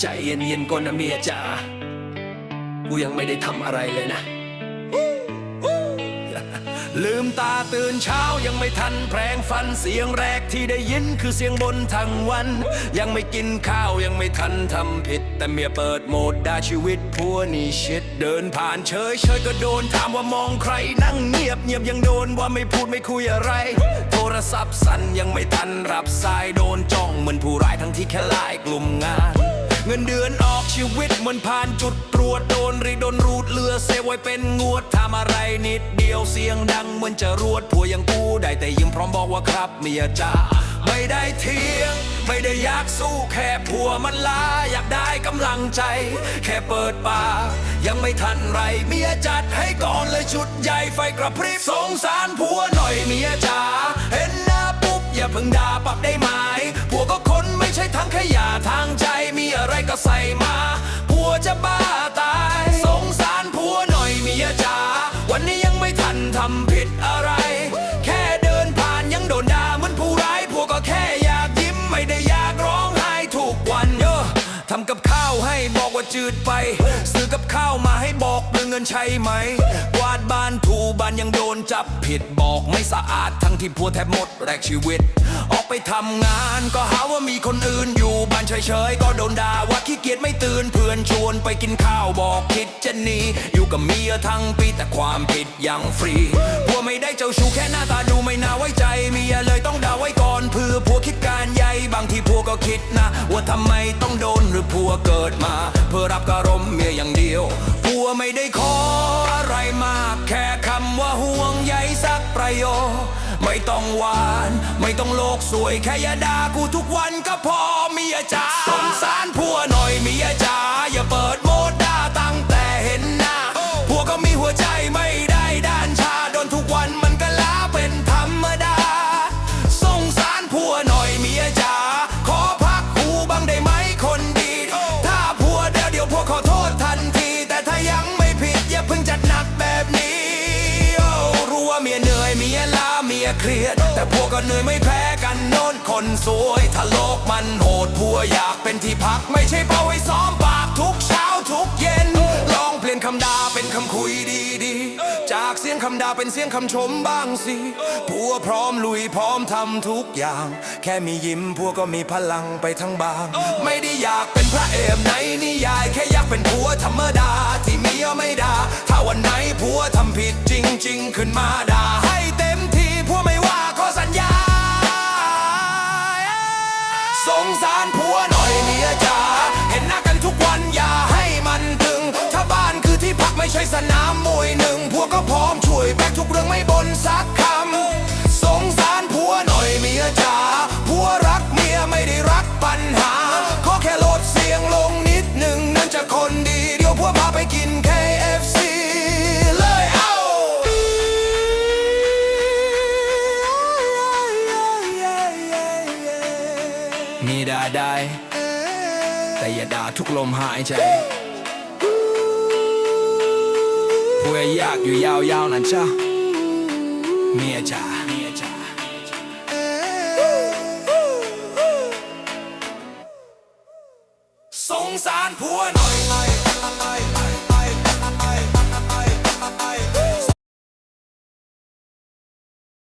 ใจเย็นๆก่อนนะเมียจ๋ากูยังไม่ได้ทำอะไรเลยนะ ลืมตาตื่นเช้ายังไม่ทันแปรงฟันเสียงแรกที่ได้ยินคือเสียงบนทั้งวัน ยังไม่กินข้าวยังไม่ทันทำผิด แต่เมียเปิดโหมดด่าชีวิตพัวนี่ชิดเดินผ่านเฉยเฉยก็โดนถามว่ามองใครนั่งเงียบเงียบยังโดนว่าไม่พูดไม่คุยอะไร โทรศัพท์สั่นยังไม่ทันรับสายโดนจ้องเหมือนผู้ร้ายทั้งที่แค่ไลายกลุ่มงาน เงินเดือนออกชีวิตเหมือนผ่านจุดตรวจโดนรีโดนรูดเรือเซไว้เป็นงวดทำอะไรนิดเดียวเสียงดังเหมือนจะรวดผัวยังกูได้แต่ยิ้มพร้อมบอกว่าครับเมียจ้าไม่ได้เที่ยง ไม่ได้อยากสู้แค่ผัวมันลาอยากได้กำลังใจ แค่เปิดปากยังไม่ทันไรเมียจัดให้ก่อนเลยชุดใหญ่ไฟกระพริบสงสารผัวหน่อยเมียจ้าเห็นหน้าปุ๊บอย่าเพิ่งด่าปรับได้ไหม ใส่มาผัวจะบ้าตาย สงสารผัวหน่อยเมียจ๋าวันนี้ยังไม่ทันทำผิดอะไร แค่เดินผ่านยังโดนด่าเหมือนผู้ร้ายผัวก็แค่อยากยิ้มไม่ได้อยากร้องไห้ทุกวันเยอะทำกับข้าวให้บอกว่าจืดไป ซื้อกับข้าวมา เงินใช่ไหม กวาดบ้านถูบ้านยังโดนจับผิดบอกไม่สะอาดทั้งที่ผัวแทบหมดแรกชีวิต ออกไปทำงานก็หาว่ามีคนอื่นอยู่บ้านเฉยๆก็โดนด่าว่าขี้เกียจไม่ตื่นเพื่อนชวนไปกินข้าวบอกคิดจะหนีอยู่กับเมียทั้งปีแต่ความผิดยังฟรีผัวไม่ได้เจ้าชู้แค่หน้าตาดูไม่น่าไว้ใจเมียเลยต้องด่าไว้ก่อนเพื่อผัวคิดการใหญ่บางทีผัวก็คิดนะ ว่าทำไมต้องโดนหรือผัวเกิดมา เพื่อรับการมเมียอย่างเดียว ไม่ได้ขออะไรมากแค่คำว่าห่วงใยสักประโยคไม่ต้องหวาน ไม่ต้องโลกสวยแค่ย่าดากูทุกวันก็พอเมียจ๋าสงสารผัวหน่อยเมียจ๋าอย่าเปิดโมดด่า เมียเครียด แต่ผัวก็เหนื่อยไม่แพ้กันโน้นคนสวยถ้าโลกมันโหดผัวอยากเป็นที่พักไม่ใช่เป้าไว้ซ้อมปากทุกเช้าทุกเย็น ลองเปลี่ยนคำด่าเป็นคำคุยดีๆ จากเสียงคำด่าเป็นเสียงคำชมบ้างสิผัวพร้อมลุยพร้อมทำทุกอย่าง แค่มียิ้มผัวก็มีพลังไปทั้งบาง ไม่ได้อยากเป็นพระเอกในนิยายแค่อยากเป็นผัวธรรมดาที่เมียไม่ด่าถ้าวันไหนผัวทำผิดจริง ๆ ขึ้นมา ยวผัวพาไปกิน KFC เลยเอ้ามีด่าได้ แต่อย่าด่าทุกลมหายใจผัวยากอยู่ยาวๆนั่นจ้าเมียจ๋าเมียจ๋าสงสารผัวหน่อย